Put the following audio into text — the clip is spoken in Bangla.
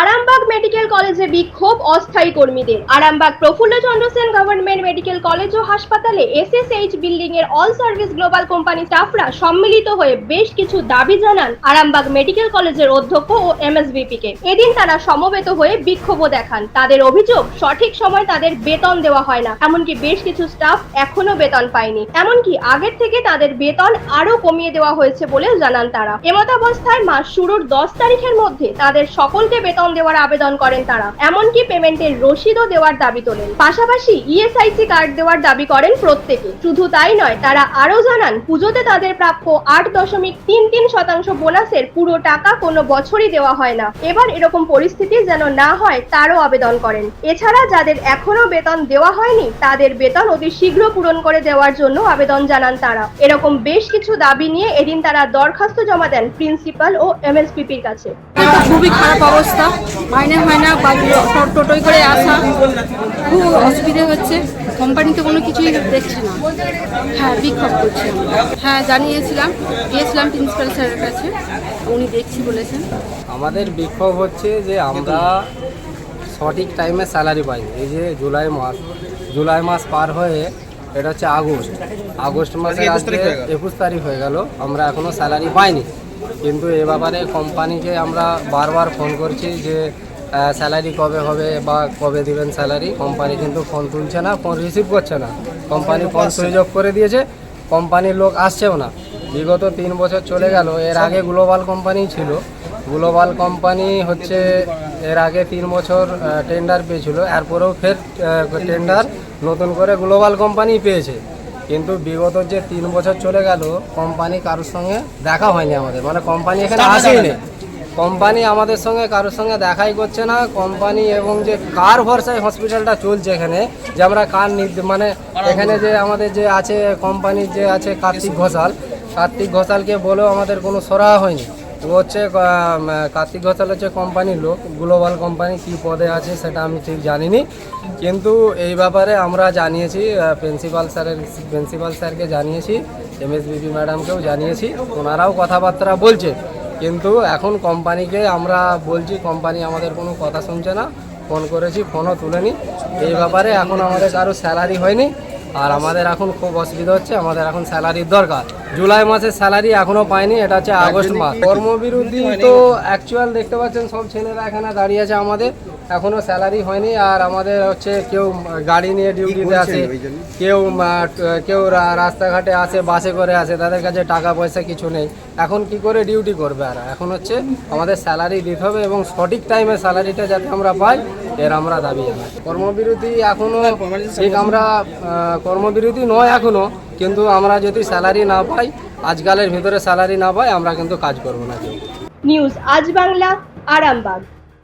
আরামবাগ মেডিকেল কলেজে বিক্ষোভ অস্থায়ী কর্মীদের। Arambagh Prafulla Chandra Sen government medical college ও হাসপাতালে এসএসএইচ বিল্ডিং এর অল সার্ভিস গ্লোবাল কোম্পানি স্টাফরা সম্মিলিত হয়ে বেশ কিছু দাবি জানান আরামবাগ মেডিকেল কলেজের অধ্যক্ষ ও এমএসবিপি কে। এদিন তারা সমবেত হয়ে বিক্ষোভও দেখান। তাদের অভিযোগ, সঠিক সময় তাদের বেতন দেওয়া হয় না। এমনকি বেশ কিছু স্টাফ এখনও বেতন পায়নি। এমনকি আগের থেকে তাদের বেতন আরও কমিয়ে দেওয়া হয়েছে বলে জানান তারা। এমতাবস্থায় মাস শুরুর দশ তারিখের মধ্যে তাদের সকলকে বেতন দেওয়ার আবেদন করেন তারা। এমনকি পেমেন্টের রসিদও দেওয়ার দাবি তোলেন। পাশাপাশি ইএসআইসি কার্ড দেওয়ার দাবি করেন প্রত্যেকে। শুধু তাই নয়, তারা আরও জানান, পুজোতে তাদের প্রাপ্য আট দশমিক তিন তিন শতাংশ বোনাসের পুরো টাকা কোনো বছরই দেওয়া হয় না। এবার এরকম পরিস্থিতি যেন না হয়, তারও আবেদন করেন। এছাড়া যাদের এখনও বেতন দেওয়া হয়নি, তাদের বেতন অতি শীঘ্র পূরণ করে দেওয়ার জন্য আবেদন জানান তারা। এরকম বেশ কিছু দাবি নিয়ে এদিন তারা দরখাস্ত জমা দেন প্রিন্সিপাল ও এমএসপিপির কাছে। তো খুবই খারাপ অবস্থা। মাইনে হয় না বা সব টোটোই করে আসা খুব অসুবিধা হচ্ছে। কোম্পানিতে কোনো কিছুই দেখছে না। হ্যাঁ বিক্ষোভ করছি আমরা। হ্যাঁ জানিয়েছিলাম গিয়েছিলাম প্রিন্সিপাল স্যারের কাছে। উনি দেখছি বলেছেন। আমাদের বিক্ষোভ হচ্ছে যে আমরা সঠিক টাইমে স্যালারি পাই এই যে জুলাই মাস জুলাই মাস পার হয়ে এটা হচ্ছে আগস্ট। আগস্ট মাসে আজকে একুশ তারিখ হয়ে গেল। আমরা এখনও স্যালারি পাইনি। কিন্তু এ ব্যাপারে কোম্পানিকে আমরা বারবার ফোন করছি যে স্যালারি কবে হবে বা কবে দিবেন স্যালারি কোম্পানি কিন্তু ফোন তুলছে না ফোন রিসিভ করছে না। কোম্পানি ফোন সুইচ অফ করে দিয়েছে কোম্পানির লোক আসছেও না। বিগত তিন বছর চলে গেল এর আগে গ্লোবাল কোম্পানি ছিল। গ্লোবাল কোম্পানি হচ্ছে এর আগে তিন বছর টেন্ডার পেয়েছিল এরপরেও ফের টেন্ডার নতুন করে গ্লোবাল কোম্পানি পেয়েছে। কিন্তু বিগত যে তিন বছর চলে গেল কোম্পানি কারোর সঙ্গে দেখা হয়নি আমাদের। মানে কোম্পানি এখানে আসেনি। কোম্পানি আমাদের সঙ্গে কারোর সঙ্গে দেখাই করছে না। কোম্পানি এবং যে কার ভরসায় হসপিটালটা চলছে এখানে যে আমরা কার নির্দ- মানে এখানে যে আমাদের যে আছে কোম্পানির যে আছে কার্তিক ঘোষাল কার্তিক ঘোষালকে বলেও আমাদের কোনো সরাহা হয়নি। ও হচ্ছে কার্তিক ঘোষাল হচ্ছে কোম্পানির লোক গ্লোবাল কোম্পানি কী পদে আছে সেটা আমি ঠিক জানিনি। কিন্তু এই ব্যাপারে আমরা জানিয়েছি প্রিন্সিপাল স্যারের প্রিন্সিপাল স্যারকে জানিয়েছি এম এস এমএসবিপি ম্যাডামকেও জানিয়েছি, ওনারাও কথাবার্তা বলছে। কিন্তু এখন কোম্পানিকে আমরা বলছি কোম্পানি আমাদের কোনো কথা শুনছে না। ফোন করেছি, ফোনও তুলেনি। এই ব্যাপারে এখন আমাদের কারও স্যালারি হয়নি। আর আমাদের এখন খুব অসুবিধা হচ্ছে, আমাদের এখন স্যালারির দরকার। জুলাই মাসের স্যালারি এখনও পাইনি, এটা হচ্ছে আগস্ট মাস। কর্মবিরোধী তো অ্যাকচুয়াল দেখতে পাচ্ছেন, সব ছেলেরা এখানে দাঁড়িয়ে আছে আমাদের। এখনও স্যালারি হয়নি আর আমাদের হচ্ছে কেউ গাড়ি নিয়ে ডিউটিতে আসে কেউ কেউ রাস্তাঘাটে আসে বাসে করে আসে তাদের কাছে টাকা পয়সা কিছু নেই। এখন কি করে ডিউটি করবে আর? এখন হচ্ছে আমাদের স্যালারি দিতে হবে এবং সঠিক টাইমে স্যালারিটা যাতে আমরা পাই এর আমরা দাবি জানাই। কর্মবিরতি এখনও ঠিক আমরা কর্মবিরতি নয় এখনও কিন্তু আমরা যদি স্যালারি না পাই আজকালের ভিতরে স্যালারি না পাই আমরা কিন্তু কাজ করব না নিউজ আজ বাংলা আরামবাগ।